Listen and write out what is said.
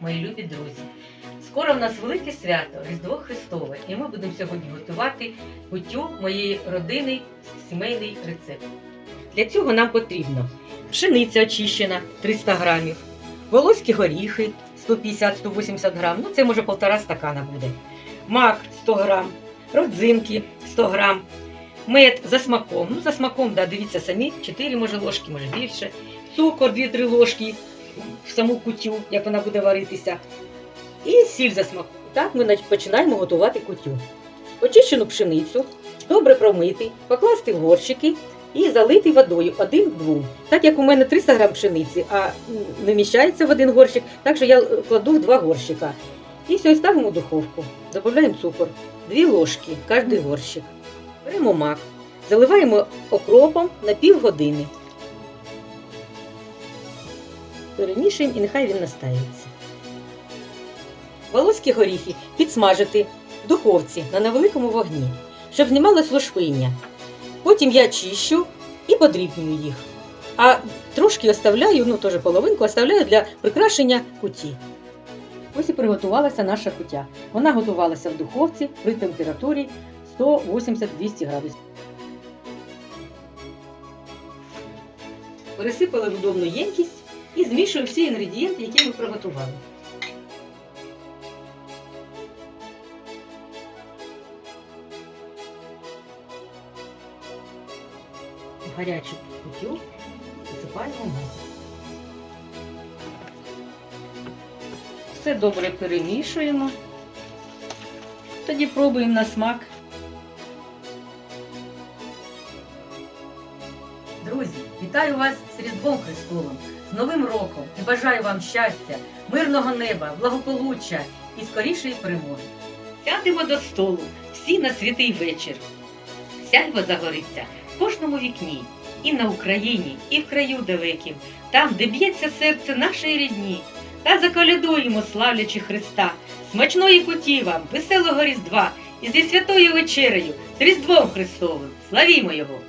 мої любі друзі. Скоро в нас велике свято Різдво Христове, і ми будемо сьогодні готувати кутю моєї родини сімейний рецепт. Для цього нам потрібно пшениця очищена 300 грамів, волоські горіхи 150-180 грам, ну це може полтора стакана буде, мак 100 грам, родзинки 100 грам, мед за смаком. Ну, за смаком, да, дивіться самі, 4 може ложки, може більше, цукор 2-3 ложки в саму кутю, як вона буде варитися, і сіль за смаком. Так ми починаємо готувати кутю. Очищену пшеницю, добре промити, покласти в горщики і залити водою один-двом. Так як у мене 300 грам пшениці, а не вміщається в один горщик, так що я е, кладу в два горщика. І все, ставимо в духовку. Додаємо цукор, дві ложки кожний горщик. Беремо мак, заливаємо окропом на півгодини. Перемішуємо і нехай він настається. Волоські горіхи підсмажити в духовці на невеликому вогні, щоб знімалось лошпиння. Потім я чищу і подрібнюю їх. А трошки оставляю, ну теж половинку оставляю для прикрашення куті. Ось і приготувалася наша кутя. Вона готувалася в духовці при температурі 180-200 градусів. Пересипали в удобну ємкість і змішуємо всі інгредієнти, які ми приготували. Гарячу кутю засипаємо мед. Все добре перемішуємо. Тоді пробуємо на смак. Друзі, вітаю вас з Різдвом Христовим, з Новим роком і бажаю вам щастя, мирного неба, благополуччя і скорішої перемоги. Сядемо до столу, всі на святий вечір. Сяйво загориться в кожному вікні, і на Україні, і в краю далекім, там, де б'ється серце нашої рідні. Та заколядуємо, славлячи Христа, смачної куті вам, веселого Різдва і зі святою вечерею, з Різдвом Христовим. Славімо Його!